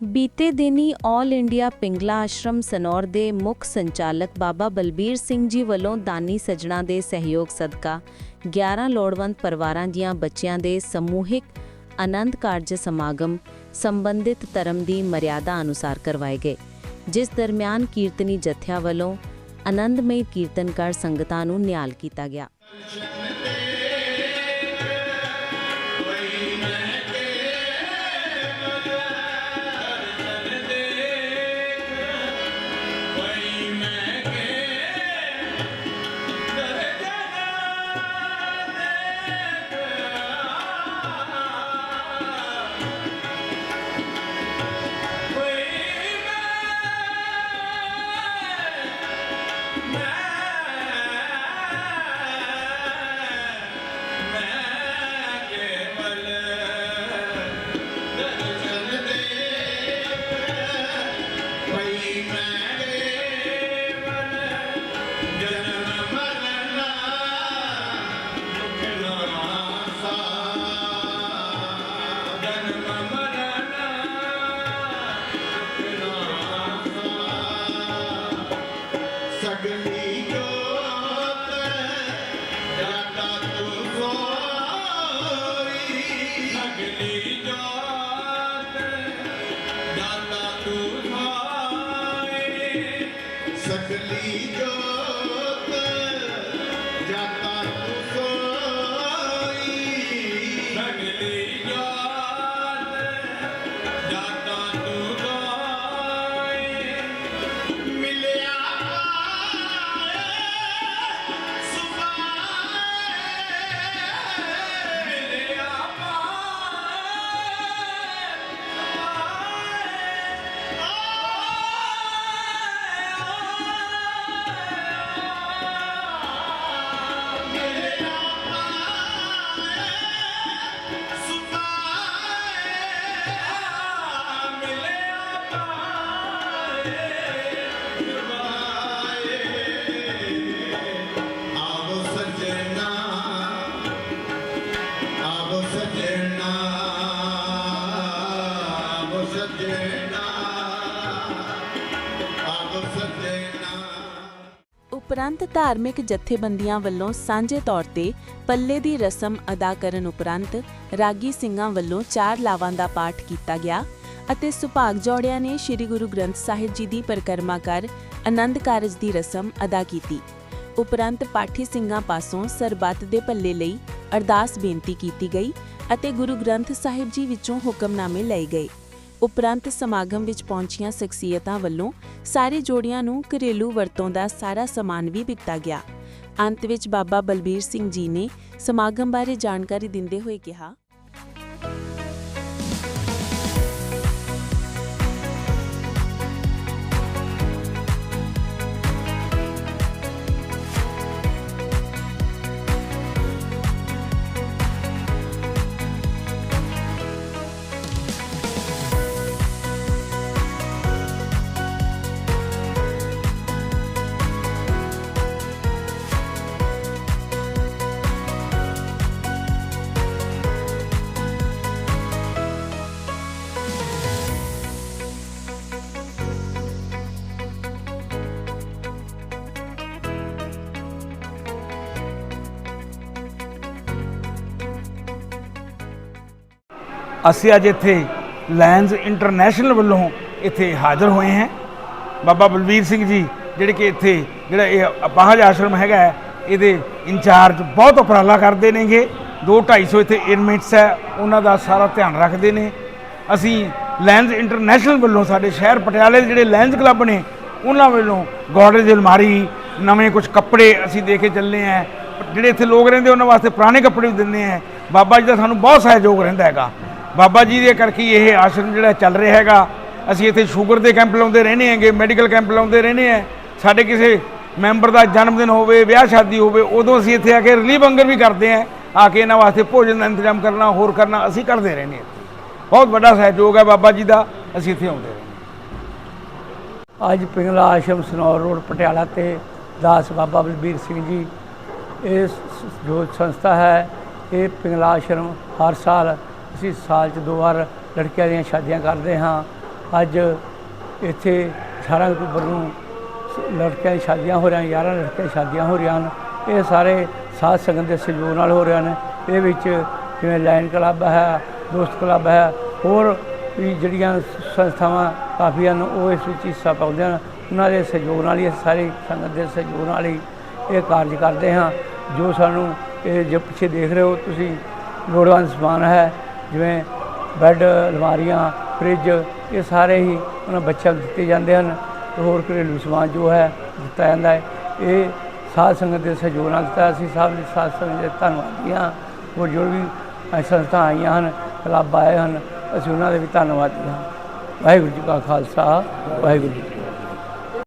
ਬੀਤੇ ਦਿਨੀ all India ਪਿੰਗਲਾ ashram Sanaur ਦੇ ਮੁੱਖ ਸੰਚਾਲਕ ਬਾਬਾ ਬਲਬੀਰ ਸਿੰਘ ਜੀ ਵੱਲੋਂ ਦਾਨੀ ਸੱਜਣਾ ਦੇ ਸਹਿਯੋਗ ਸਦਕਾ 11 ਲੋੜਵੰਦ ਪਰਿਵਾਰਾਂ ਦੀਆਂ ਬੱਚਿਆਂ ਦੇ ਸਮੂਹਿਕ ਆਨੰਦ ਕਾਰਜ ਸਮਾਗਮ ਸੰਬੰਧਿਤ ਧਰਮ ਦੀ ਮਰਿਆਦਾ ਅਨੁਸਾਰ ਕਰਵਾਏ ਗਏ, ਜਿਸ ਦਰਮਿਆਨ ਕੀਰਤਨੀ ਜਥਿਆਂ ਵੱਲੋਂ ਆਨੰਦਮਈ ਕੀਰਤਨਕਾਰ ਸੰਗਤਾਂ ਨੂੰ ਨਿਹਾਲ ਕੀਤਾ ਗਿਆ। believe. ਉਪਰੰਤ ਧਾਰਮਿਕ ਜਥੇਬੰਦੀਆਂ ਵੱਲੋਂ ਸਾਂਝੇ ਤੌਰ ਤੇ ਪੱਲੇ ਦੀ ਰਸਮ ਅਦਾ ਕਰਨ ਉਪਰੰਤ ਰਾਗੀ ਸਿੰਘਾਂ ਵੱਲੋਂ ਚਾਰ ਲਾਵਾਂ ਦਾ ਪਾਠ ਕੀਤਾ ਗਿਆ ਅਤੇ ਸੁਭਾਗ ਜੋੜਿਆਂ ਨੇ ਸ੍ਰੀ ਗੁਰੂ ਗ੍ਰੰਥ ਸਾਹਿਬ ਜੀ ਦੀ ਪਰਿਕਰਮਾ ਕਰ ਆਨੰਦ ਕਾਰਜ ਦੀ ਰਸਮ ਅਦਾ ਕੀਤੀ। ਉਪਰੰਤ ਪਾਠੀ ਸਿੰਘਾਂ ਪਾਸੋਂ ਸਰਬੱਤ ਦੇ ਭੱਲੇ ਲਈ ਅਰਦਾਸ ਬੇਨਤੀ ਕੀਤੀ ਗਈ ਅਤੇ ਗੁਰੂ ਗ੍ਰੰਥ ਸਾਹਿਬ ਜੀ ਵਿੱਚੋਂ ਹੁਕਮਨਾਮੇ ਲਏ ਗਏ। ਉਪਰੰਤ ਸਮਾਗਮ ਵਿੱਚ ਪਹੁੰਚੀਆਂ ਸ਼ਖਸੀਅਤਾਂ ਵੱਲੋਂ ਸਾਰੇ ਜੋੜੀਆਂ ਨੂੰ ਘਰੇਲੂ ਵਰਤੋਂ ਦਾ ਸਾਰਾ ਸਮਾਨ ਵੀ ਦਿੱਤਾ ਗਿਆ। ਅੰਤ ਵਿੱਚ ਬਾਬਾ ਬਲਬੀਰ ਸਿੰਘ ਜੀ ਨੇ ਸਮਾਗਮ ਬਾਰੇ ਜਾਣਕਾਰੀ ਦਿੰਦੇ ਹੋਏ ਕਿਹਾ ਅਸੀਂ ਅੱਜ ਇੱਥੇ ਲਾਇਨਸ ਇੰਟਰਨੈਸ਼ਨਲ ਵੱਲੋਂ ਇੱਥੇ ਹਾਜ਼ਰ ਹੋਏ ਹਾਂ। ਬਾਬਾ ਬਲਵੀਰ ਸਿੰਘ ਜੀ ਜਿਹੜੇ ਕਿ ਇੱਥੇ ਜਿਹੜਾ ਇਹ ਅਪਾਹਜ ਆਸ਼ਰਮ ਹੈਗਾ ਹੈ, ਇਹਦੇ ਇੰਚਾਰਜ ਬਹੁਤ ਉਪਰਾਲਾ ਕਰਦੇ ਨੇਗੇ। 2 250 ਇੱਥੇ ਇਨਮੇਟਸ ਹੈ ਉਹਨਾਂ ਦਾ ਸਾਰਾ ਧਿਆਨ ਰੱਖਦੇ ਨੇ। ਅਸੀਂ ਲਾਇਨਸ ਇੰਟਰਨੈਸ਼ਨਲ ਵੱਲੋਂ ਸਾਡੇ ਸ਼ਹਿਰ ਪਟਿਆਲੇ ਦੇ ਜਿਹੜੇ ਲਾਇਨਸ ਕਲੱਬ ਨੇ ਉਹਨਾਂ ਵੱਲੋਂ ਗੋਡਰੇਜ ਦੀ ਅਲਮਾਰੀ ਨਵੇਂ ਕੁਝ ਕੱਪੜੇ ਅਸੀਂ ਦੇ ਕੇ ਚੱਲੇ ਆ ਜਿਹੜੇ ਇੱਥੇ ਲੋਕ ਰਹਿੰਦੇ ਉਹਨਾਂ ਵਾਸਤੇ ਪੁਰਾਣੇ ਕੱਪੜੇ ਵੀ ਦਿੰਦੇ ਆ ਬਾਬਾ ਜੀ ਦਾ ਸਾਨੂੰ ਬਹੁਤ ਸਹਿਯੋਗ ਰਹਿੰਦਾ ਹੈਗਾ। ਬਾਬਾ ਜੀ ਦੇ ਕਰਕੇ ਹੀ ਇਹ ਆਸ਼ਰਮ ਜਿਹੜਾ ਚੱਲ ਰਿਹਾ ਹੈਗਾ। ਅਸੀਂ ਇੱਥੇ ਸ਼ੂਗਰ ਦੇ ਕੈਂਪ ਲਾਉਂਦੇ ਰਹਿੰਦੇ ਹੈਗੇ, ਮੈਡੀਕਲ ਕੈਂਪ ਲਾਉਂਦੇ ਰਹਿੰਦੇ ਆ ਸਾਡੇ ਕਿਸੇ ਮੈਂਬਰ ਦਾ ਜਨਮ ਦਿਨ ਹੋਵੇ, ਵਿਆਹ ਸ਼ਾਦੀ ਹੋਵੇ, ਉਦੋਂ ਅਸੀਂ ਇੱਥੇ ਆ ਕੇ ਰਿਲੀਫ ਅੰਗਰ ਵੀ ਕਰਦੇ ਆ ਆ ਕੇ ਇਹਨਾਂ ਵਾਸਤੇ ਭੋਜਨ ਦਾ ਇੰਤਜ਼ਾਮ ਕਰਨਾ, ਹੋਰ ਕਰਨਾ, ਅਸੀਂ ਕਰਦੇ ਰਹਿੰਦੇ ਹਾਂ। ਬਹੁਤ ਵੱਡਾ ਸਹਿਯੋਗ ਹੈ ਬਾਬਾ ਜੀ ਦਾ, ਅਸੀਂ ਇੱਥੇ ਆਉਂਦੇ ਰਹਿੰਦੇ ਅੱਜ ਪਿੰਗਲਾ ਆਸ਼ਰਮ ਸਨੌਰ ਰੋਡ, ਪਟਿਆਲਾ ਤੇ ਦਾਸ ਬਾਬਾ ਬਲਬੀਰ ਸਿੰਘ ਜੀ, ਇਹ ਜੋ ਸੰਸਥਾ ਹੈ, ਇਹ ਪਿੰਗਲਾ ਆਸ਼ਰਮ ਹਰ ਸਾਲ ਅਸੀਂ ਸਾਲ 'ਚ ਦੋ ਵਾਰ ਲੜਕੀਆਂ ਦੀਆਂ ਸ਼ਾਦੀਆਂ ਕਰਦੇ ਹਾਂ। ਅੱਜ ਇੱਥੇ 18 ਅਕਤੂਬਰ ਨੂੰ ਸ- ਲੜਕਿਆਂ ਦੀ ਸ਼ਾਦੀਆਂ ਹੋ ਰਹੀਆਂ 11 ਲੜਕਿਆਂ ਦੀ ਸ਼ਾਦੀਆਂ ਹੋ ਰਹੀਆਂ ਹਨ। ਇਹ ਸਾਰੇ ਸਾਧ ਸੰਗਤ ਦੇ ਸਹਿਯੋਗ ਨਾਲ ਹੋ ਰਹੇ ਹਨ। ਇਹ ਵਿੱਚ ਜਿਵੇਂ ਲਾਇਨ ਕਲੱਬ ਹੈ ਦੋਸਤ ਕਲੱਬ ਹੈ, ਹੋਰ ਵੀ ਜਿਹੜੀਆਂ ਸੰਸਥਾਵਾਂ ਕਾਫੀ ਹਨ, ਉਹ ਇਸ ਵਿੱਚ ਹਿੱਸਾ ਪਾਉਂਦੇ ਹਨ। ਉਹਨਾਂ ਦੇ ਸਹਿਯੋਗ ਨਾਲ ਹੀ ਸਾਰੀ ਸੰਗਤ ਦੇ ਸਹਿਯੋਗ ਨਾਲ ਹੀ ਇਹ ਕਾਰਜ ਕਰਦੇ ਹਾਂ। ਜੋ ਸਾਨੂੰ ਇਹ ਜੇ ਪਿੱਛੇ ਦੇਖ ਰਹੇ ਹੋ, ਤੁਸੀਂ ਲੋੜਵੰਦ ਸਮਾਨ ਹੈ ਜਿਵੇਂ ਬੈੱਡ, ਅਲਮਾਰੀਆਂ, ਫ੍ਰਿਜ ਇਹ ਸਾਰੇ ਹੀ ਉਹਨਾਂ ਬੱਚਿਆਂ ਨੂੰ ਦਿੱਤੇ ਜਾਂਦੇ ਹਨ। ਹੋਰ ਘਰੇਲੂ ਸਮਾਨ ਜੋ ਹੈ, ਦਿੱਤਾ ਜਾਂਦਾ ਹੈ। ਇਹ ਸਾਧ ਸੰਗਤ ਦੇ ਸਹਿਯੋਗ ਨਾਲ ਦਿੱਤਾ ਅਸੀਂ ਸਭ ਦੇ ਸਾਧ ਸੰਗਤ ਦੇ ਧੰਨਵਾਦੀ ਹਾਂ। ਹੋਰ ਜੋ ਵੀ ਸੰਸਥਾ ਆਈਆਂ ਹਨ, ਕਲੱਬ ਆਏ ਹਨ, ਅਸੀਂ ਉਹਨਾਂ ਦੇ ਵੀ ਧੰਨਵਾਦੀ ਹਾਂ। ਵਾਹਿਗੁਰੂ ਜੀ ਕਾ ਖਾਲਸਾ, ਵਾਹਿਗੁਰੂ ਜੀ